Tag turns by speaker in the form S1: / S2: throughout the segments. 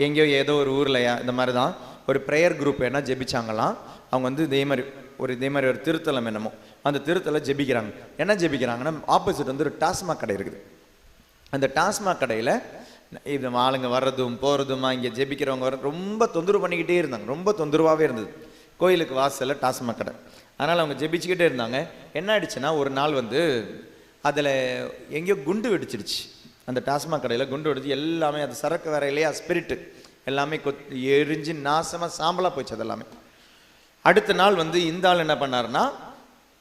S1: எங்கேயோ ஏதோ ஒரு ஊர்லையா இந்த மாதிரி தான் ஒரு ப்ரேயர் குரூப் என்ன ஜெபிச்சாங்களாம் அவங்க வந்து இதே மாதிரி ஒரு இதே மாதிரி ஒரு திருத்தலம் என்னமோ அந்த திருத்தலை ஜெபிக்கிறாங்க. என்ன ஜெபிக்கிறாங்கன்னா ஆப்போசிட் வந்து ஒரு டாஸ்மாக் கடை இருக்குது. அந்த டாஸ்மாக் கடையில் இது ஆளுங்க வர்றதும் போகிறதுமா இங்கே ஜெபிக்கிறவங்க வர ரொம்ப தொந்தரவு பண்ணிக்கிட்டே இருந்தாங்க. ரொம்ப தொந்தரவாகவே இருந்தது. கோயிலுக்கு வாசலில் டாஸ்மாக் கடை. அதனால் அவங்க ஜெபிச்சுக்கிட்டே இருந்தாங்க. என்ன ஆயிடுச்சுன்னா ஒரு நாள் வந்து அதில் எங்கேயோ குண்டு வெடிச்சிடுச்சு அந்த டாஸ்மாக் கடையில் குண்டு வெடிச்சு எல்லாமே அது சரக்கு வேற இல்லையா ஸ்பிரிட்டு எல்லாமே கொத் எரிஞ்சு நாசமாக சாம்பலாக போச்சு அது எல்லாமே அடுத்த நாள் வந்து இந்த ஆள் என்ன பண்ணாருன்னா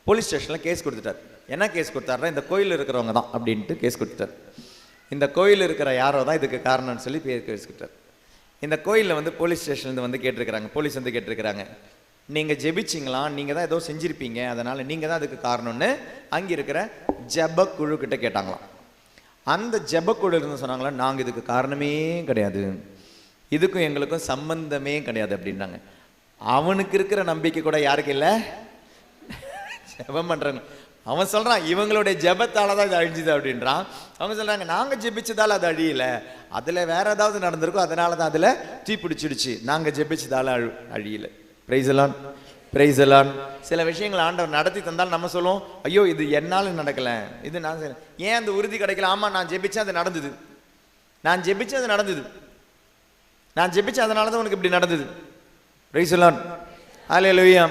S1: போலீஸ் ஸ்டேஷனில் கேஸ் கொடுத்துட்டார். என்ன கேஸ் கொடுத்தாருன்னா இந்த கோயில் இருக்கிறவங்க தான் அப்படின்ட்டு கேஸ் கொடுத்துட்டார். இந்த கோயில் இருக்கிற யாரோ தான் இதுக்கு காரணம்னு சொல்லி பேர் கேஸ் கொடுத்தார் இந்த கோயிலில் வந்து போலீஸ் ஸ்டேஷன்லேருந்து வந்து கேட்டிருக்கிறாங்க. போலீஸ் வந்து கேட்டிருக்கிறாங்க. நீங்கள் ஜெபிச்சிங்களா? நீங்கள் தான் ஏதோ செஞ்சுருப்பீங்க. அதனால் நீங்கள் தான் அதுக்கு காரணம்னு அங்கே இருக்கிற ஜப குழு கிட்ட கேட்டாங்களாம். அந்த ஜபக்குழு இருந்து சொன்னாங்களா நாங்கள் இதுக்கு காரணமே கிடையாது. இதுக்கும் எங்களுக்கும் சம்பந்தமே கிடையாது அப்படின்னாங்க அவனுக்கு இருக்கிற நம்பிக்கை கூட யாருக்கு இல்லை? ஜெபம் பண்ணுறாங்க அவன் சொல்கிறான் இவங்களுடைய ஜபத்தால் தான் இது அழிஞ்சுது அப்படின்றான். அவங்க சொல்கிறாங்க நாங்கள் ஜெபிச்சதால் அது அழியல. அதில் வேற ஏதாவது நடந்திருக்கும் அதனால தான் அதில் தீ பிடிச்சிடுச்சு நாங்கள் ஜெபிச்சதால் அழு அழியல. பிரைஸ் எல்லாம் சில விஷயங்கள் ஆண்டவர் நடத்தி தந்தால் நம்ம சொல்லுவோம் ஐயோ இது என்னால் நடக்கலை. இது நான் ஏன் அந்த உறுதி கிடைக்கல? ஆமா நான் ஜெபிச்சேன் அது நடந்தது. நான் ஜெபிச்சேன் அது நடந்தது. நான் ஜெபிச்சேன் அதனால தான் உனக்கு இப்படி நடந்தது. பிரைசலான் ஹalleluya